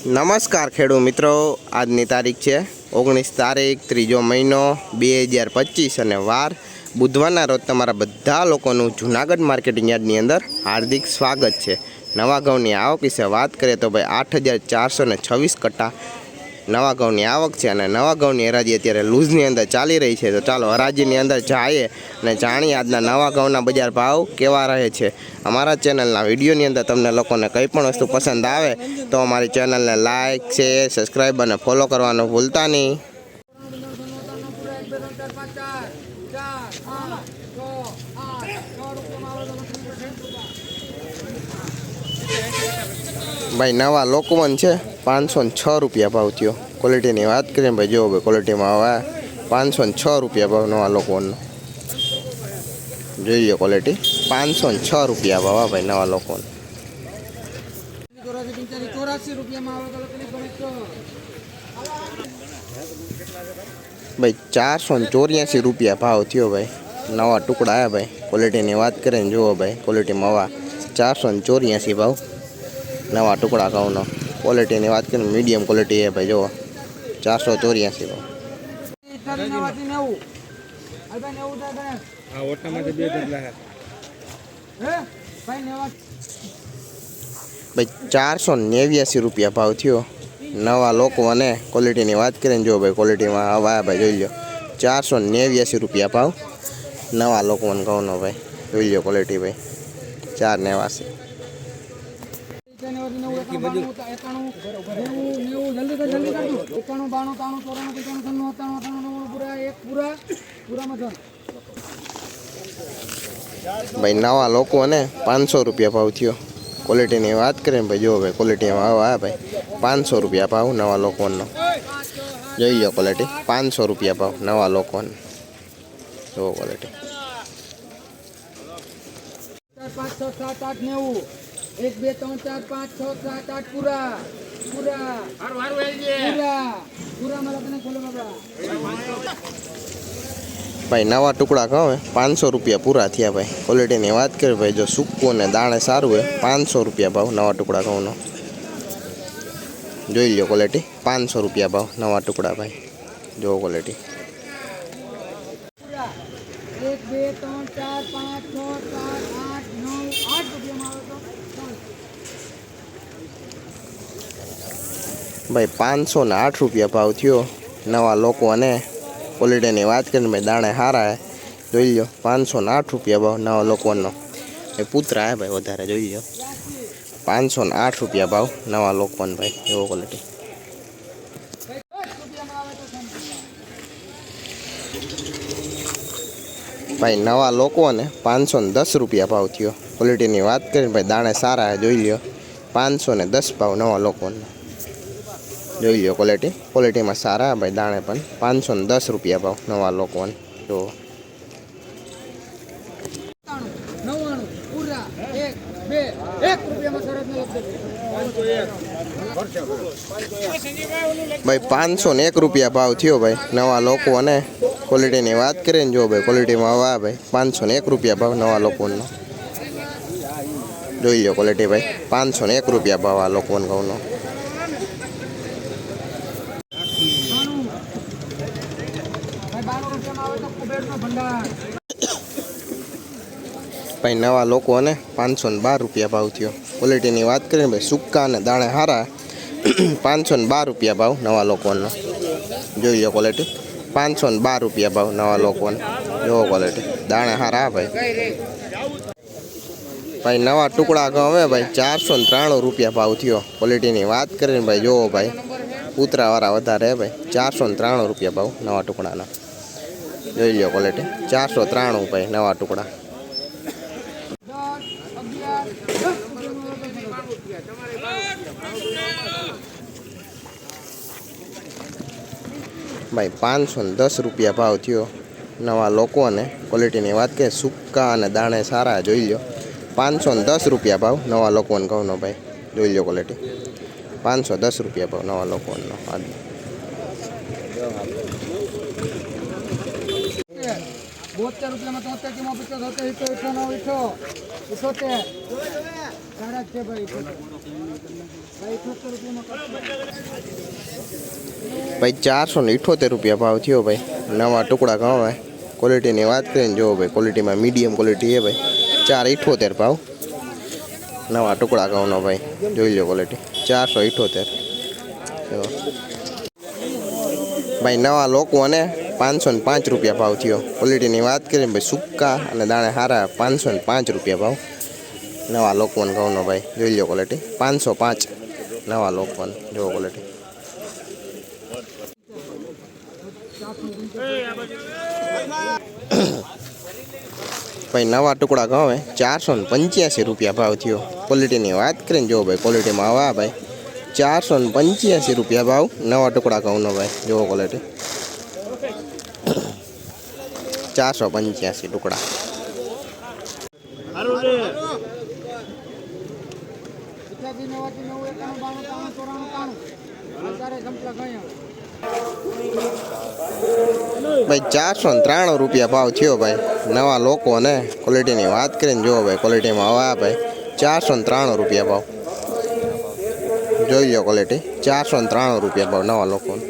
નમસ્કાર ખેડૂત મિત્રો, આજની તારીખ છે ઓગણીસ તારીખ, ત્રીજો મહિનો, બે હજાર પચીસ અને વાર. બુધવારના રોજ તમારા બધા લોકોનું જુનાગઢ માર્કેટિંગ યાર્ડની અંદર હાર્દિક સ્વાગત છે. નવા ઘઉંની આવક વિશે વાત કરીએ તો ભાઈ આઠ હજાર ચારસો છવ્વીસ કટ્ટા નવા ઘઉંની આવક છે અને નવા ઘઉંની હરાજી અત્યારે લૂઝની અંદર ચાલી રહી છે. તો ચાલો, હરાજીની અંદર જઈએ અને જાણીએ આજના નવા ઘઉંના બજાર ભાવ કેવા રહે છે. અમારા ચેનલના વિડીયોની અંદર તમને લોકોને કંઈ પણ વસ્તુ પસંદ આવે તો અમારી ચેનલને લાઇક શેર, સબસ્ક્રાઈબ અને ફોલો કરવાનું ભૂલતા નહીં. ભાઈ, નવા લોકવન છે. પાંચસો ને છ રૂપિયા ભાવ થયો. ક્વોલિટીની વાત કરીએ ભાઈ, જો ભાઈ ક્વોલિટીમાં હવે પાંચસો ને છ રૂપિયા ભાવ નવા લોકવનનો. જોઈ લો ક્વોલિટી પાંચસો ને છ રૂપિયા ભાવ ભાઈ, નવા લોકોને આવે ભાઈ, ચારસો ને ચોર્યાસી રૂપિયા ભાવ થયો ભાઈ. નવા ટુકડા આવ્યા ભાઈ. ક્વોલિટીની વાત કરીએ ને, જુઓ ભાઈ ક્વોલિટીમાં હવા ચારસો ને ચોર્યાસી ભાવ. નવા ટુકડા ઘઉંનો ક્વોલિટીની વાત કરીએ મીડિયમ ક્વોલિટી એ ભાઈ જુઓ. ચારસો ચોર્યાસી ભાવ. ભાઈ ચારસો નેવ્યાસી રૂપિયા ભાવ થયો. નવા લોકો અને ક્વોલિટીની વાત કરીને જો ભાઈ ક્વોલિટીમાં હવા આવ્યા ભાઈ જોઈ લો. ચારસો નેવ્યાસી રૂપિયા ભાવ. નવા લોકો ઘઉંનો ભાઈ જોઈ લો ક્વોલિટી ભાઈ. ચાર નેવાસી ભાઈ નવા લોકો ને પાંચસો રૂપિયા ભાવ થયો. ક્વોલિટીની વાત કરીએ ભાઈ જો ભાઈ ક્વોલિટી ભાવ આવ્યા ભાઈ પાંચસો રૂપિયા ભાવ નવા લોકોનો. જોઈ ગયો ક્વોલિટી પાંચસો રૂપિયા ભાવ નવા લોકોનો. જુઓ ક્વોલિટી પાંચ છ સાત આઠ નેવું એક બે ત્રણ ચાર પાંચ છ સાત આઠ પૂરા પૂરા પૂરા પૂરામાં લખીને ખોલો બાબા ભાઈ નવા ટુકડા કહો પાંચસો રૂપિયા પૂરા થયા ભાઈ ક્વોલિટીની વાત કરીએ ભાઈ જો સૂકું ને દાણે સારું હોય પાંચસો રૂપિયા ભાવ નવા ટુકડા ઘઉંનો જોઈ લો ક્વોલિટી પાંચસો રૂપિયા ભાવ નવા ટુકડા ભાઈ જો ક્વોલિટી પૂરા એક બે ત્રણ ચાર પાંચ છ સાત આઠ ભાઈ, પાંચસો ને આઠ રૂપિયા ભાવ થયો. નવા લોકો અને ઓલરેડીની વાત કરીને ભાઈ દાણે સારા જોઈ લો પાંચસો ને આઠ રૂપિયા ભાવ નવા લોકોનો. એ પુત્રા હે ભાઈ, વધારે જોઈ લો પાંચસો ને આઠ રૂપિયા ભાવ નવા લોકોને ભાઈ, એવો ક્વોલિટી ભાઈ, નવા લોકો ને પાંચસો ને દસ રૂપિયા ભાવ થયો. ક્વોલિટીની વાત કરીને ભાઈ, દાણે સારા જોઈ લ્યો. પાંચસો ને દસ ભાવ નવા લોકોને. જોઈ લ્યો ક્વોલિટી. ક્વોલિટીમાં સારા ભાઈ, દાણે પણ પાંચસો ને દસ રૂપિયા ભાવ નવા લોકોને. જો. ભાઈ, પાંચસો ને એક રૂપિયા ભાવ થયો ભાઈ, નવા લોકો અને ક્વોલિટીની વાત કરીએ ને જો ભાઈ ક્વોલિટીમાં હવે ભાઈ, પાંચસો ને એક રૂપિયા ભાવ નવા લોકોનો. જોઈ લો ક્વોલિટી ભાઈ, પાંચસો ને એક રૂપિયા ભાવ આ લોકોનો ઘઉંનો. ભાઈ, નવા લોકો અને પાંચસો ને બાર રૂપિયા ભાવ થયો. ક્વોલિટીની વાત કરીએ ભાઈ સુક્કા અને દાણે હારા, પાંચસો ને બાર રૂપિયા ભાવ નવા લોકોનો. જોઈ લો ક્વોલિટી પાંચસો ને બાર રૂપિયા ભાવ નવા લોકોને. જોવો ક્વોલિટી દાણા હારા, ભાઈ. ભાઈ, નવા ટુકડા ઘઉં હવે ભાઈ, ચારસો ને ત્રાણું રૂપિયા ભાવ થયો. ક્વોલિટીની વાત કરીને ભાઈ, જોવો ભાઈ. કૂતરાવાળા વધારે, ભાઈ. ચારસો ને ત્રાણું રૂપિયા ભાવ નવા ટુકડાના. જોઈ લો ક્વોલિટી ચારસો ત્રાણું, ભાઈ, નવા ટુકડા દસ અગિયાર દસ રૂપિયામાં આવે તો ભાઈ પાંચસો ને દસ રૂપિયા ભાવ થયો. નવા લોકો અને ક્વોલિટીની વાત કે સૂકા અને દાણે સારા જોઈ લો પાંચસો ને દસ રૂપિયા ભાવ નવા લોકોને ઘઉંનો ભાઈ. જોઈ લો ક્વોલિટી પાંચસો દસ રૂપિયા ભાવ નવા લોકોનો. બોતેર રૂપિયામાં તોતેર કિલો પચાસ હોતે ઈઠો ઈઠો નવ ઈઠો ઇઠોતેર ભાઈ. ચારસો ને ઇઠોતેર રૂપિયા ભાવ થયો ભાઈ. નવા ટુકડા ઘઉં ભાઈ ક્વોલિટીની વાત કરીને જુઓ ભાઈ. ક્વોલિટીમાં મીડિયમ ક્વોલિટી છે ભાઈ. ચાર ઇઠોતેર ભાવ. નવા ટુકડા ઘઉંનો ભાઈ. જોઈ લો ક્વોલિટી ચારસો ઇઠોતેર. ભાઈ, નવા લોકો અને પાંચસો ને પાંચ રૂપિયા ભાવ થયો. ક્વોલિટીની વાત કરીએ ભાઈ, સુક્કા અને દાણે હારા પાંચસો ને પાંચ રૂપિયા ભાવ. નવા લોકવન ઘઉંનો ભાઈ. જોઈ લો ક્વોલિટી પાંચસો પાંચ નવા લોકવન જો ક્વોલિટી ભાઈ, નવા ટુકડા ઘઉં, હે. ચારસો ને પંચ્યાસી રૂપિયા ભાવ થયો. ક્વોલિટીની વાત કરીને જોવો ભાઈ ક્વોલિટીમાં આવા, ભાઈ. ચારસો ને પંચ્યાસી રૂપિયા ભાવ નવા ટુકડા ઘઉંનો ભાઈ. જુઓ ક્વોલિટી ચારસો પંચ્યાસી ટુકડા. ભાઈ ચારસો ને ત્રાણું રૂપિયા ભાવ થયો ભાઈ. નવા લોકો ને ક્વોલિટીની વાત કરીને જુઓ ભાઈ ક્વોલિટીમાં આવા ભાઈ ચારસો ને ત્રાણું રૂપિયા ભાવ. જોઈ લો ક્વોલિટી ચારસો ને ત્રાણું રૂપિયા ભાવ નવા લોકોને.